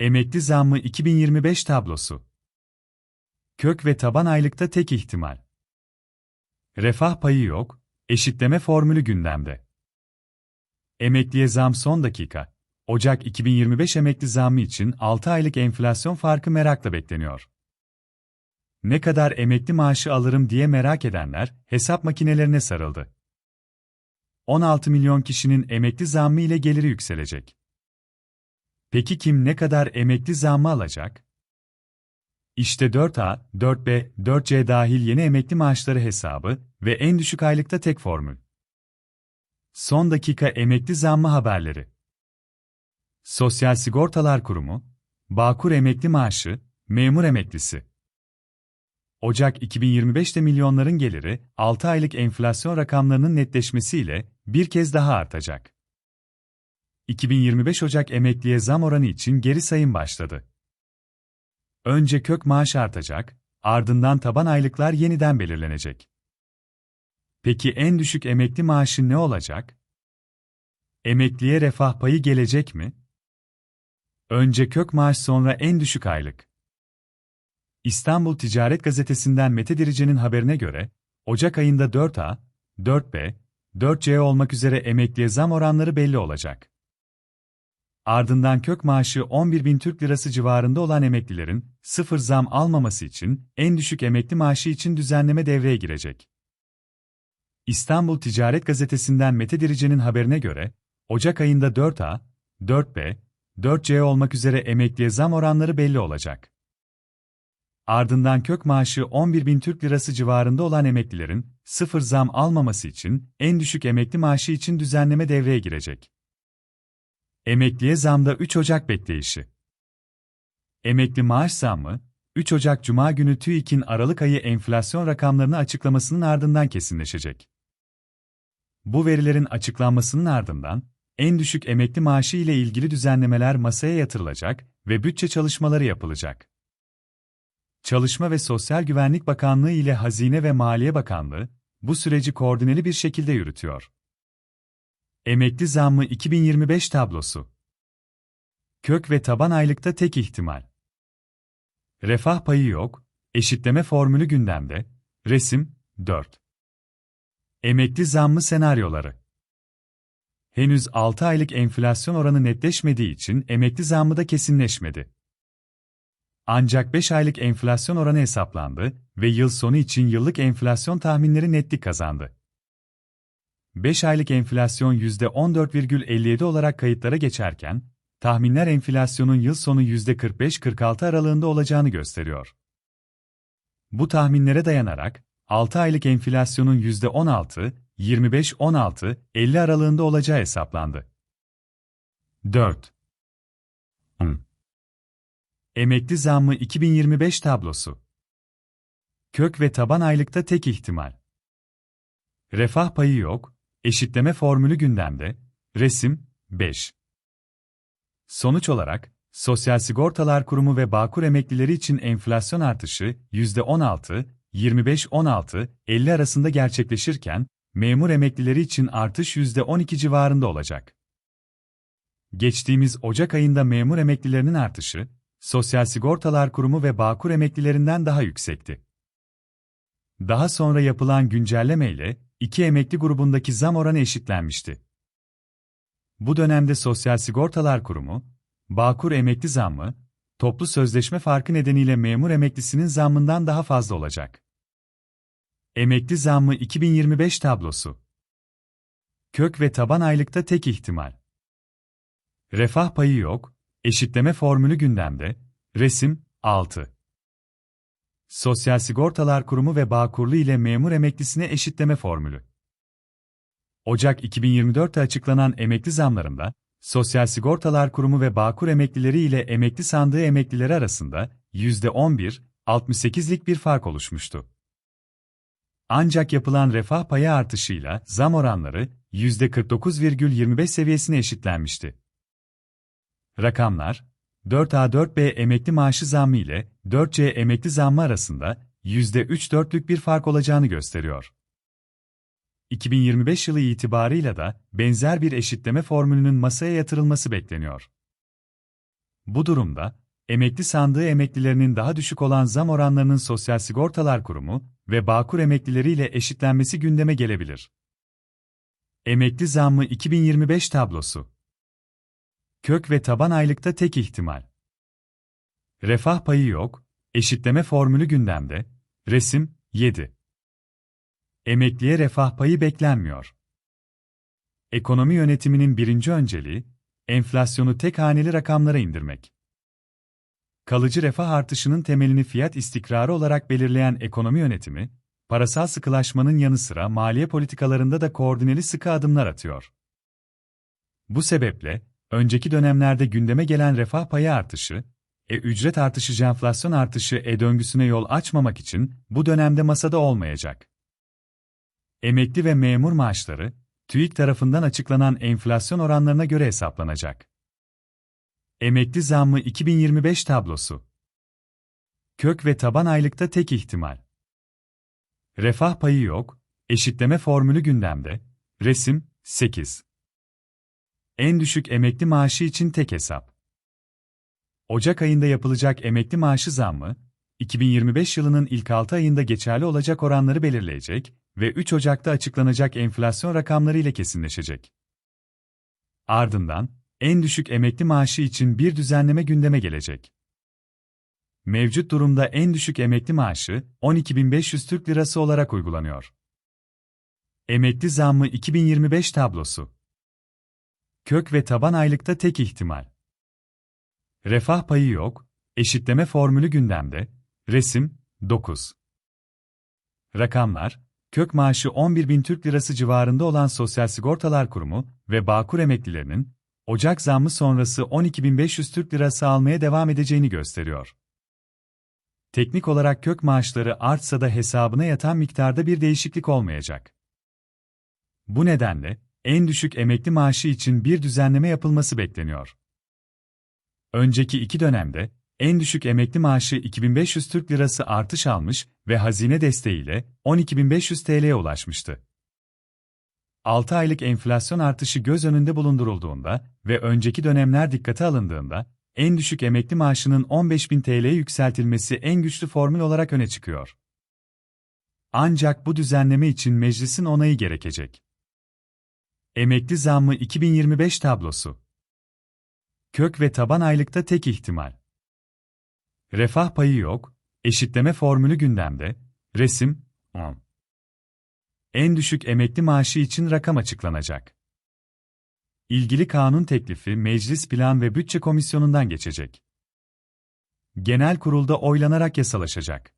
Emekli zammı 2025 tablosu. Kök ve taban aylıkta tek ihtimal. Refah payı yok, eşitleme formülü gündemde. Emekliye zam son dakika. Ocak 2025 emekli zammı için 6 aylık enflasyon farkı merakla bekleniyor. Ne kadar emekli maaşı alırım diye merak edenler hesap makinelerine sarıldı. 16 milyon kişinin emekli zammı ile geliri yükselecek. Peki kim ne kadar emekli zammı alacak? İşte 4A, 4B, 4C dahil yeni emekli maaşları hesabı ve en düşük aylıkta tek formül. Son dakika emekli zammı haberleri. Sosyal Sigortalar Kurumu, Bağkur emekli maaşı, memur emeklisi. Ocak 2025'te milyonların geliri, 6 aylık enflasyon rakamlarının netleşmesiyle bir kez daha artacak. 2025 Ocak emekliye zam oranı için geri sayım başladı. Önce kök maaş artacak, ardından taban aylıklar yeniden belirlenecek. Peki en düşük emekli maaşı ne olacak? Emekliye refah payı gelecek mi? Önce kök maaş sonra en düşük aylık. İstanbul Ticaret Gazetesi'nden Mete Dirice'nin haberine göre, Ocak ayında 4A, 4B, 4C olmak üzere emekliye zam oranları belli olacak. Ardından kök maaşı 11 bin Türk Lirası civarında olan emeklilerin sıfır zam almaması için en düşük emekli maaşı için düzenleme devreye girecek. İstanbul Ticaret Gazetesi'nden Mete Dirice'nin haberine göre, Ocak ayında 4A, 4B, 4C olmak üzere emekliye zam oranları belli olacak. Ardından kök maaşı 11 bin Türk Lirası civarında olan emeklilerin sıfır zam almaması için en düşük emekli maaşı için düzenleme devreye girecek. Emekliye zamda 3 Ocak bekleyişi. Emekli maaş zammı, 3 Ocak Cuma günü TÜİK'in Aralık ayı enflasyon rakamlarını açıklamasının ardından kesinleşecek. Bu verilerin açıklanmasının ardından, en düşük emekli maaşı ile ilgili düzenlemeler masaya yatırılacak ve bütçe çalışmaları yapılacak. Çalışma ve Sosyal Güvenlik Bakanlığı ile Hazine ve Maliye Bakanlığı, bu süreci koordineli bir şekilde yürütüyor. Emekli zammı 2025 tablosu. Kök ve taban aylıkta tek ihtimal. Refah payı yok, eşitleme formülü gündemde, resim 4. Emekli zammı senaryoları. Henüz 6 aylık enflasyon oranı netleşmediği için emekli zammı da kesinleşmedi. Ancak 5 aylık enflasyon oranı hesaplandı ve yıl sonu için yıllık enflasyon tahminleri netlik kazandı. 5 aylık enflasyon %14,57 olarak kayıtlara geçerken, tahminler enflasyonun yıl sonu %45-46 aralığında olacağını gösteriyor. Bu tahminlere dayanarak, 6 aylık enflasyonun %16, 25-16, 50 aralığında olacağı hesaplandı. 4. Emekli zammı 2025 tablosu. Kök ve taban aylıkta tek ihtimal. Refah payı yok, Eşitleme formülü gündemde, resim 5. Sonuç olarak, Sosyal Sigortalar Kurumu ve Bağkur emeklileri için enflasyon artışı %16, 25-16, 50 arasında gerçekleşirken, memur emeklileri için artış %12 civarında olacak. Geçtiğimiz Ocak ayında memur emeklilerinin artışı, Sosyal Sigortalar Kurumu ve Bağkur emeklilerinden daha yüksekti. Daha sonra yapılan güncelleme ile 2 emekli grubundaki zam oranı eşitlenmişti. Bu dönemde Sosyal Sigortalar Kurumu, Bağkur emekli zammı, toplu sözleşme farkı nedeniyle memur emeklisinin zammından daha fazla olacak. Emekli zammı 2025 tablosu. Kök ve taban aylıkta tek ihtimal. Refah payı yok, eşitleme formülü gündemde, resim 6. Sosyal Sigortalar Kurumu ve Bağkurlu ile memur emeklisine eşitleme formülü. Ocak 2024'te açıklanan emekli zamlarında, Sosyal Sigortalar Kurumu ve Bağkur emeklileri ile emekli sandığı emeklileri arasında %11, 68'lik bir fark oluşmuştu. Ancak yapılan refah payı artışıyla zam oranları %49,25 seviyesine eşitlenmişti. Rakamlar, 4A4B emekli maaşı zammı ile 4C emekli zammı arasında %3-4'lük bir fark olacağını gösteriyor. 2025 yılı itibarıyla da benzer bir eşitleme formülünün masaya yatırılması bekleniyor. Bu durumda, emekli sandığı emeklilerinin daha düşük olan zam oranlarının Sosyal Sigortalar Kurumu ve Bağkur emeklileriyle eşitlenmesi gündeme gelebilir. Emekli zammı 2025 tablosu. Kök ve taban aylıkta tek ihtimal. Refah payı yok, eşitleme formülü gündemde. Resim 7. Emekliye refah payı beklenmiyor. Ekonomi yönetiminin birinci önceliği, enflasyonu tek haneli rakamlara indirmek. Kalıcı refah artışının temelini fiyat istikrarı olarak belirleyen ekonomi yönetimi, parasal sıkılaşmanın yanı sıra maliye politikalarında da koordineli sıkı adımlar atıyor. Bu sebeple, önceki dönemlerde gündeme gelen refah payı artışı, e-ücret artışı enflasyon artışı e-döngüsüne yol açmamak için bu dönemde masada olmayacak. Emekli ve memur maaşları, TÜİK tarafından açıklanan enflasyon oranlarına göre hesaplanacak. Emekli zammı 2025 tablosu. Kök ve taban aylıkta tek ihtimal. Refah payı yok, eşitleme formülü gündemde. Resim 8. En düşük emekli maaşı için tek hesap. Ocak ayında yapılacak emekli maaşı zammı, 2025 yılının ilk 6 ayında geçerli olacak oranları belirleyecek ve 3 Ocak'ta açıklanacak enflasyon rakamları ile kesinleşecek. Ardından, en düşük emekli maaşı için bir düzenleme gündeme gelecek. Mevcut durumda en düşük emekli maaşı 12.500 Türk Lirası olarak uygulanıyor. Emekli zammı 2025 tablosu. Kök ve taban aylıkta tek ihtimal. Refah payı yok, eşitleme formülü gündemde. Resim 9. Rakamlar, kök maaşı 11.000 Türk Lirası civarında olan Sosyal Sigortalar Kurumu ve Bağkur emeklilerinin, Ocak zammı sonrası 12.500 Türk Lirası almaya devam edeceğini gösteriyor. Teknik olarak kök maaşları artsa da hesabına yatan miktarda bir değişiklik olmayacak. Bu nedenle, en düşük emekli maaşı için bir düzenleme yapılması bekleniyor. Önceki iki dönemde, en düşük emekli maaşı 2500 Türk Lirası artış almış ve hazine desteğiyle 12.500 TL'ye ulaşmıştı. 6 aylık enflasyon artışı göz önünde bulundurulduğunda ve önceki dönemler dikkate alındığında, en düşük emekli maaşının 15.000 TL'ye yükseltilmesi en güçlü formül olarak öne çıkıyor. Ancak bu düzenleme için meclisin onayı gerekecek. Emekli zammı 2025 tablosu. Kök ve taban aylıkta tek ihtimal. Refah payı yok, eşitleme formülü gündemde. Resim 10. En düşük emekli maaşı için rakam açıklanacak. İlgili kanun teklifi Meclis Plan ve Bütçe Komisyonu'ndan geçecek. Genel kurulda oylanarak yasalaşacak.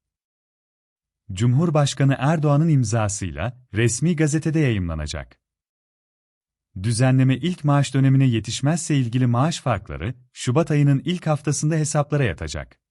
Cumhurbaşkanı Erdoğan'ın imzasıyla resmi gazetede yayımlanacak. Düzenleme ilk maaş dönemine yetişmezse ilgili maaş farkları Şubat ayının ilk haftasında hesaplara yatacak.